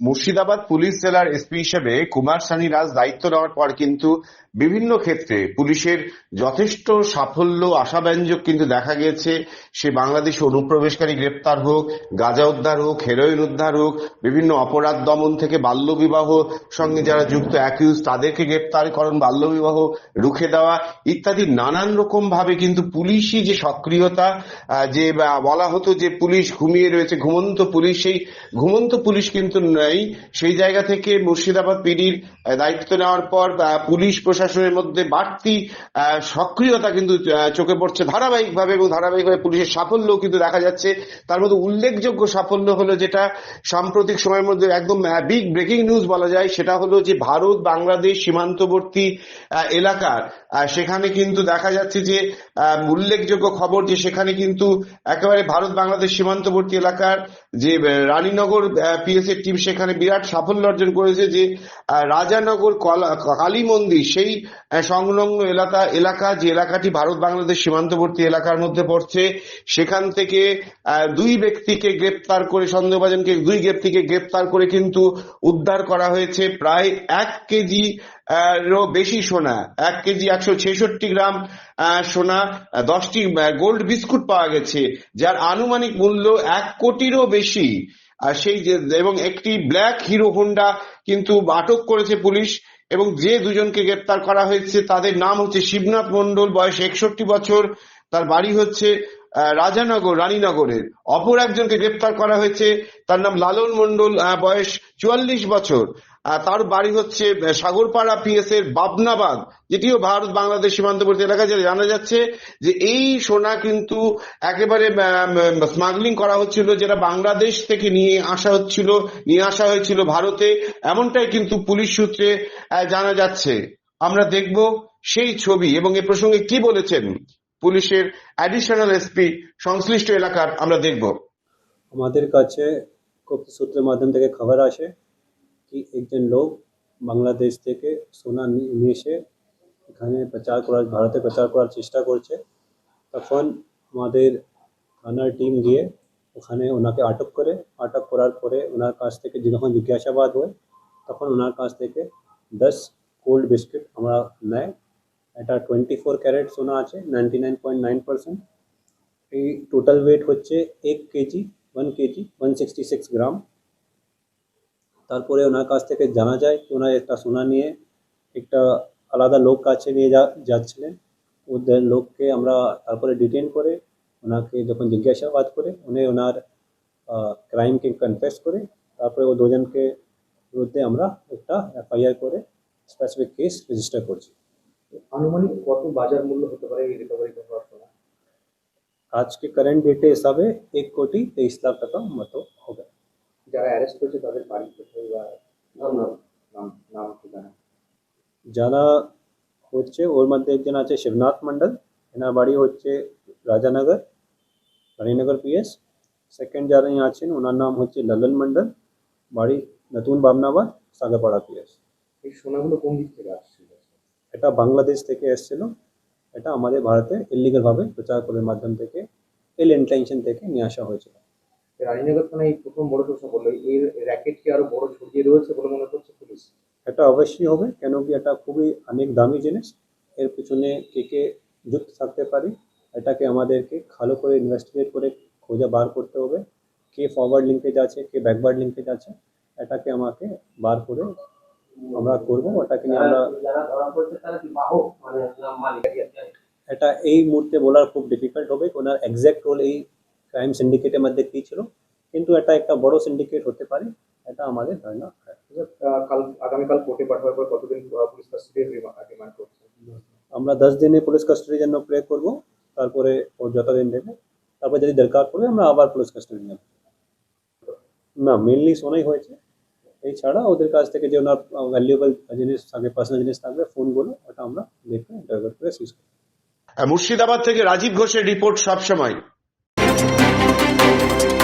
Murshidabad police জেলার SP হিসেবে কুমার সানি রাজ দায়িত্ব নেওয়ার পর কিন্তু বিভিন্ন ক্ষেত্রে পুলিশের যথেষ্ট সাফল্য, আশাব্যঞ্জক কিন্তু দেখা গিয়েছে। সে বাংলাদেশে অনুপ্রবেশকারী গ্রেপ্তার হোক, গাঁজা উদ্ধার হোক, হেরোইন উদ্ধার হোক, বিভিন্ন অপরাধ দমন থেকে বাল্যবিবাহ সঙ্গে যারা যুক্ত অ্যাকিউজ তাদেরকে গ্রেপ্তার গ্রেপ্তারকরণ বাল্যবিবাহ রুখে দেওয়া ইত্যাদি নানান রকম ভাবে কিন্তু পুলিশই যে সক্রিয়তা যে বলা হতো যে পুলিশ ঘুমিয়ে রয়েছে, ঘুমন্ত পুলিশ, সেই ঘুমন্ত পুলিশ কিন্তু নেই সেই জায়গা থেকে মুর্শিদাবাদ পিডির দায়িত্ব নেওয়ার পর পুলিশ প্রশাসনের মধ্যে বাড়তি সক্রিয়তা কিন্তু চোখে পড়ছে ধারাবাহিকভাবে এবং ধারাবাহিকভাবে পুলিশের সাফল্য কিন্তু দেখা যাচ্ছে। তার মধ্যে উল্লেখযোগ্য সাফল্য হলো যেটা সাম্প্রতিক সময়ের মধ্যে একদম বিগ ব্রেকিং নিউজ বলা যায়, সেটা হলো যে ভারত, বাংলাদেশ সীমান্তবর্তী এলাকার সেখানে কিন্তু দেখা যাচ্ছে যে উল্লেখযোগ্য খবর যে সেখানে কিন্তু একেবারে ভারত বাংলাদেশ সীমান্তবর্তী এলাকার যে রানীনগর পিএস এর টিম সেখানে বিরাট সাফল্য অর্জন করেছে যে রাজানগর কালী মন্দির সেই সংলগ্ন এলাকা এলাকা যে এলাকাটি ভারত বাংলাদেশ সীমান্তবর্তী এলাকার মধ্যে পড়ছে, সেখান থেকে দুই ব্যক্তিকে গ্রেপ্তার করে, সন্দেহভাজনকে দুই ব্যক্তিকে গ্রেপ্তার করে কিন্তু উদ্ধার করা হয়েছে। প্রায় এক কেজি আহ, রও বেশি সোনা। এক কেজি একশো ছেষট্টি গ্রাম সোনা দশটি গোল্ড বিস্কুট পাওয়া গেছে যার আনুমানিক মূল্য এক কোটিরও বেশি। আর সেই এবং একটি ব্ল্যাক হিরো হোন্ডা কিন্তু আটক করেছে পুলিশ এবং যে দুজনকে গ্রেপ্তার করা হয়েছে তাদের নাম হচ্ছে শিবনাথ মণ্ডল বয়স একষট্টি বছর তার বাড়ি হচ্ছে রাজানগর রানীনগরের। অপর একজনকে গ্রেপ্তার করা হয়েছে তার নাম লালন মণ্ডল আহ, বয়স চুয়াল্লিশ বছর। তার বাড়ি হচ্ছে সাগরপাড়া পিএস এর বাবনাবাদ যেটিও ভারত বাংলাদেশ সীমান্তবর্তী এলাকা যেটা জানা যাচ্ছে যে এই সোনা কিন্তু একেবারে স্মাগলিং করা হচ্ছিল, যেটা বাংলাদেশ থেকে নিয়ে আসা হচ্ছিল, নিয়ে আসা হয়েছিল ভারতে। এমনটাই কিন্তু পুলিশ সূত্রে জানা যাচ্ছে। আমরা দেখব সেই ছবি এবং এ প্রসঙ্গে কি বলেছেন পুলিশের অ্যাডিশনাল এসপি সংশ্লিষ্ট এলাকার, আমরা দেখব। আমাদের কাছে সূত্রের মাধ্যম থেকে খবর আসে কি একজন লোক বাংলাদেশ থেকে সোনা নিয়ে এসে এখানে প্রচার করার ভারতে প্রচার করার চেষ্টা করছে তখন আমাদের থানার টিম গিয়ে ওখানে ওনাকে আটক করে আটক করার পরে ওনার কাছ থেকে যখন জিজ্ঞাসাবাদ হয় তখন ওনার কাছ থেকে দশ কোল্ড বিস্কিট আমরা নেয় এটা টোয়েন্টি ফোর ক্যারেট সোনা আছে ninety nine point nine percent এই টোটাল ওয়েট হচ্ছে এক KG one KG one sixty six gram তারপরে ওনার কাছ থেকে জানা যায় কি ওনার একটা সোনা নিয়ে একটা আলাদা লোক কাছে নিয়ে যা যাচ্ছিলেন। ওদের লোককে আমরা তারপরে ডিটেন করে ওনাকে যখন জিজ্ঞাসাবাদ করে উনি ওনার ক্রাইমকে কনফেস করে তারপরে ও দুজনকে বিরুদ্ধে আমরা একটা এফআইআর করে স্পেসিফিক কেস রেজিস্টার করছি। আনুমানিক কত বাজার মূল্য হতে পারে এই রিকভারি করার আজকে কারেন্ট ডেটে হিসাবে এক কোটি তেইশ লাখ টাকা মতো হবে। যারা অ্যারেস্ট হয়েছে তাদের বাড়ি কোথায় বা নাম ঠিকানা? যারা হচ্ছে ওর মধ্যে একজন আছে শিবনাথ মন্ডল এনার বাড়ি হচ্ছে রাজানগর রানীনগর পিএস সেকেন্ড যারা আছেন ওনার নাম হচ্ছে ললন মন্ডল বাড়ি নতুন বামনাবাদ সাগরপাড়া পিএস এই সোনাগুলো কোন দিক থেকে আসছিল এটা বাংলাদেশ থেকে এসেছিল। এটা আমাদের ভারতে ইলিগালভাবে প্রচার করার মাধ্যম থেকে এল ইন্টেনশন থেকে নিয়ে আসা হয়েছিল। রানীনগর থানায় এই প্রথম বড় প্রশ্ন করল। এর র্যাকেট কি আরও বড় ছড়িয়ে রয়েছে বলে মনে করছে পুলিশ? এটা অবশ্যই হবে কেন কি এটা খুবই অনেক দামি জিনিস। এর পিছনে কে কে যুক্ত থাকতে পারে এটাকে আমাদেরকে ভালো করে ইনভেস্টিগেট করে খোঁজা বার করতে হবে। কে ফরওয়ার্ড লিঙ্কেজ আছে কে ব্যাকওয়ার্ড লিঙ্কেজ আছে এটাকে আমাকে বার করে আমরা করব ওটাকে নিয়ে আমরা মানে মালিক? এটা এই মুহূর্তে বলার খুব ডিফিকাল্ট হবে ওনার এক্স্যাক্ট রোল এই ক্রাইম সিন্ডিকেটের মধ্যে কী ছিল? কিন্তু এটা একটা বড় সিন্ডিকেট হতে পারে এটা আমাদের ধারণা কাল আগামীকাল কোর্টে পাঠাবার পর কতদিন পুলিশ কাস্টডি ডিমান্ড করছে আমরা দশ দিনে পুলিশ কাস্টাডির জন্য প্রে করব তারপরে ও যতদিন দেবে তারপর যদি দরকার পড়বে আমরা আবার পুলিশ কাস্টাডি নেব না মেনলি শোনাই হয়েছে। এছাড়া ওদের কাছ থেকে যে ওনার ভ্যালুয়েবল জিনিস থাকবে পার্সোনাল জিনিস থাকবে ফোনগুলো ওটা আমরা দেখে ইন্টারভিউ করে সিজ করব। মুর্শিদাবাদ থেকে রাজীব ঘোষের রিপোর্ট সবসময়। Thank you